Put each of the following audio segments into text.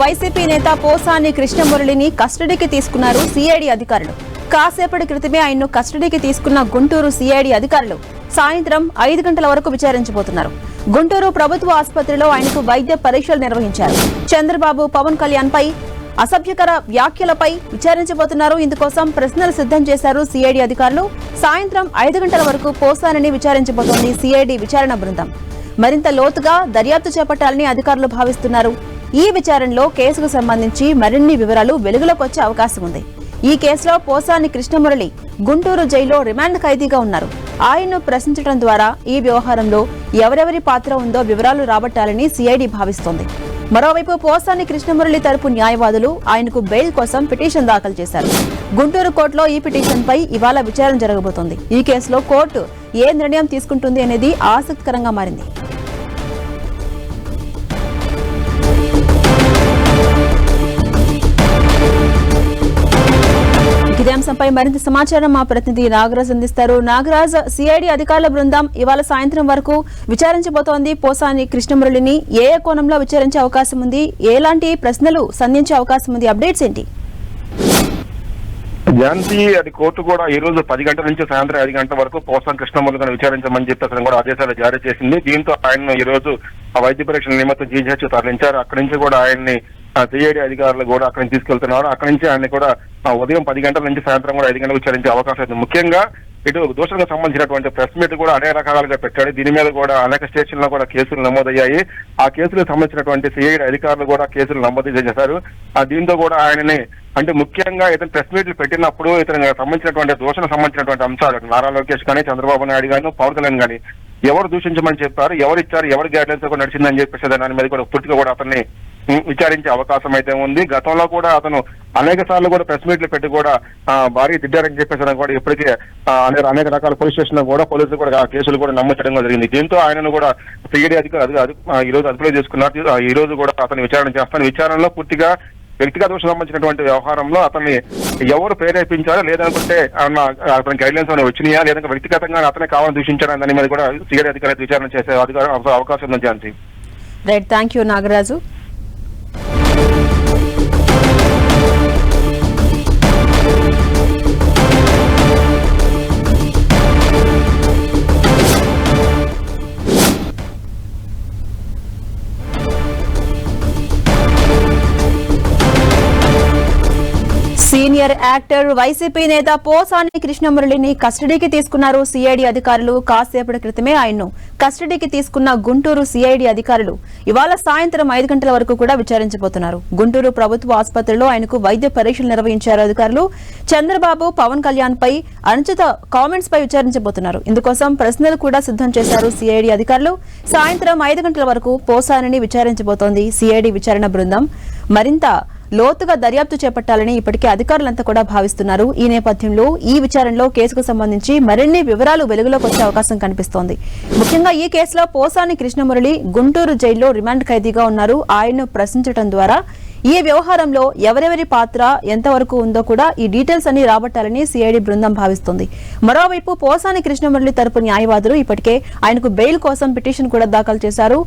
YCP నేత పోసాని కృష్ణమురళిని కస్టడీకి తీసుకున్నారు సిఐడి అధికారులు. కాసేపటి క్రితమే ఆయన్ను కస్టడీకి తీసుకున్న గుంటూరు సిఐడి అధికారులు సాయంత్రం ఐదు గంటల వరకు విచారించబోతున్నారు. గుంటూరు ప్రభుత్వ ఆసుపత్రిలో ఆయనకు వైద్య పరీక్షలు నిర్వహించారు. చంద్రబాబు పవన్ కళ్యాణ్ పై అసభ్యకర వ్యాఖ్యలపై విచారించబోతున్నారు. ఇందుకోసం ప్రశ్నలు సిద్ధం చేశారు సిఐడి అధికారులు. సాయంత్రం ఐదు గంటల వరకు పోసానని విచారించబోతోంది సిఐడి విచారణ బృందం. మరింత లోతుగా దర్యాప్తు చేపట్టాలని అధికారులు భావిస్తున్నారు. ఈ విచారణలో కేసుకు సంబంధించి మరిన్ని వివరాలు వెలుగులోకి వచ్చే అవకాశం ఉంది. ఈ కేసులో పోసాని కృష్ణమురళి గుంటూరు జైల్లో రిమాండ్ ఖైదీగా ఉన్నారు. ఆయన్ను ప్రశ్నించడం ద్వారా ఈ వ్యవహారంలో ఎవరెవరి పాత్ర ఉందో వివరాలు రాబట్టాలని సిఐడి భావిస్తోంది. మరోవైపు పోసాని కృష్ణమురళి తరపు న్యాయవాదులు ఆయనకు బెయిల్ కోసం పిటిషన్ దాఖలు చేశారు. గుంటూరు కోర్టులో ఈ పిటిషన్ పై ఇవాళ విచారణ జరగబోతోంది. ఈ కేసులో కోర్టు ఏ నిర్ణయం తీసుకుంటుంది అనేది ఆసక్తికరంగా మారింది. అంశంపై మరింత సమాచారం మా ప్రతినిధి నాగరాజ్ అందిస్తారు. నాగరాజ్ సిఐడి అధికారుల బృందం ఇవాళ సాయంత్రం వరకు విచారించబోతోంది. పోసాని కృష్ణమురళిని ఏ ఏ కోణంలో విచారించే అవకాశం ఉంది? ఎలాంటి ప్రశ్నలు సంధించే అవకాశం ఉంది? అప్డేట్స్ ఏంటి? ఝాన్సీ అది కోర్టు కూడా ఈ రోజు పది గంటల నుంచి సాయంత్రం ఐదు గంటల వరకు పోసం కృష్ణమూర్తిని విచారించమని చెప్పి అతను కూడా ఆదేశాలు జారీ చేసింది. దీంతో ఆయన ఈ రోజు వైద్య పరీక్షల నిమిత్తం జీజీహెచ్ తరలించారు. అక్కడి నుంచి కూడా ఆయన్ని సిఐడి అధికారులు కూడా అక్కడి నుంచి తీసుకెళ్తున్నారు. అక్కడి నుంచి ఆయన కూడా ఉదయం పది గంటల నుంచి సాయంత్రం కూడా ఐదు గంటలకు విచారించే అవకాశం ఉంది. ముఖ్యంగా ఇటు దోషులకు సంబంధించినటువంటి ప్రెస్ మీట్ కూడా అనేక రకాలుగా పెట్టాడు. దీని మీద కూడా అనేక స్టేషన్లో కూడా కేసులు నమోదయ్యాయి. ఆ కేసులకు సంబంధించినటువంటి సిఐడి అధికారులు కూడా కేసులు నమోదు చేశారు. ఆ దీంతో కూడా ఆయనని అంటే ముఖ్యంగా ఇతను ప్రెస్ మీట్లు పెట్టినప్పుడు ఇతను సంబంధించినటువంటి దోషణకు సంబంధించినటువంటి అంశాలు నారా లోకేష్ కానీ చంద్రబాబు నాయుడు కానీ పవన్ కళ్యాణ్ కానీ ఎవరు దూషించమని చెప్పారు? ఎవరు ఇచ్చారు ఎవరి గైడ్లైన్స్ కూడా నడిచిందని చెప్పేసి దాని మీద కూడా పూర్తిగా కూడా అతన్ని విచారించే అవకాశం అయితే ఉంది. గతంలో కూడా అతను అనేక సార్లు కూడా ప్రెస్ మీట్లు పెట్టి కూడా భారీ తిట్టారని చెప్పేసి కూడా ఇప్పటికే అనేక అనేక రకాల పోలీస్ స్టేషన్ కూడా పోలీసులు కూడా కేసులు కూడా నమ్మచడం జరిగింది. దీంతో ఆయనను కూడా సిఐడి అధికారి ఈ రోజు అదుపులో చేసుకున్నారు ఈ రోజు కూడా అతను విచారణ చేస్తాను. విచారణలో పూర్తిగా వ్యక్తిగత సంబంధించినటువంటి వ్యవహారంలో అతన్ని ఎవరు ప్రేరేపించారో? లేదనుకుంటే అతని గైడ్లైన్స్ ఏమైనా వచ్చినాయా? లేదంటే వ్యక్తిగతంగా అతనే కావాలని దూషించారా దాని మీద కూడా సిఐడి అధికారి విచారణ చేసే అధికారం అవకాశం ఉంది Jhansi. Right thank you Nagaraju. Senior actor YCP నేత పోసాని కృష్ణమురళిని కస్టడీకి తీసుకున్నారు సిఐడి అధికారులు. కాసేపటి క్రితమే ఆయన్ను కస్టడీకి తీసుకున్న గుంటూరు సిఐడి అధికారులు ఇవాళ సాయంత్రం ఐదు గంటల వరకు కూడా విచారించబోతున్నారు. గుంటూరు ప్రభుత్వ ఆసుపత్రిలో ఆయనకు వైద్య పరీక్షలు నిర్వహించారు అధికారులు. చంద్రబాబు పవన్ కళ్యాణ్ పై అనుచిత కామెంట్స్ పై విచారించబోతున్నారు. ఇందుకోసం ప్రశ్నలు కూడా సిద్ధం చేశారు సిఐడి అధికారులు. సాయంత్రం ఐదు గంటల వరకు పోసానిని విచారించబోతోంది సిఐడి విచారణ బృందం. మరింత లోతుగా దర్యాప్తు చేపట్టాలని ఇప్పటికే అధికారులంతా కూడా భావిస్తున్నారు. ఈ నేపథ్యంలో ఈ విచారణలో కేసుకు సంబంధించి మరిన్ని వివరాలు వెలుగులోకి వచ్చే అవకాశం కనిపిస్తోంది. ముఖ్యంగా ఈ కేసులో పోసాని కృష్ణమురళి గుంటూరు జైల్లో రిమాండ్ ఖైదీగా ఉన్నారు. ఆయన్ను ప్రశ్నించడం ద్వారా ఈ వ్యవహారంలో ఎవరెవరి పాత్ర ఎంతవరకు ఉందో కూడా ఈ డీటెయిల్స్ అన్ని రాబట్టాలని సిఐడి బృందం భావిస్తోంది. మరోవైపు పోసాని కృష్ణమురళి తరపు న్యాయవాదులు ఇప్పటికే ఆయనకు బెయిల్ కోసం పిటిషన్ కూడా దాఖలు చేశారు.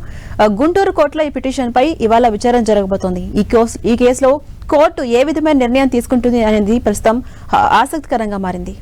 గుంటూరు కోర్టులో ఈ పిటిషన్ పై ఇవాళ విచారణ జరగబోతోంది. ఈ కేసు ఈ కేసులో కోర్టు ఏ విధమైన నిర్ణయం తీసుకుంటుంది అనేది ప్రస్తుతం ఆసక్తికరంగా మారింది.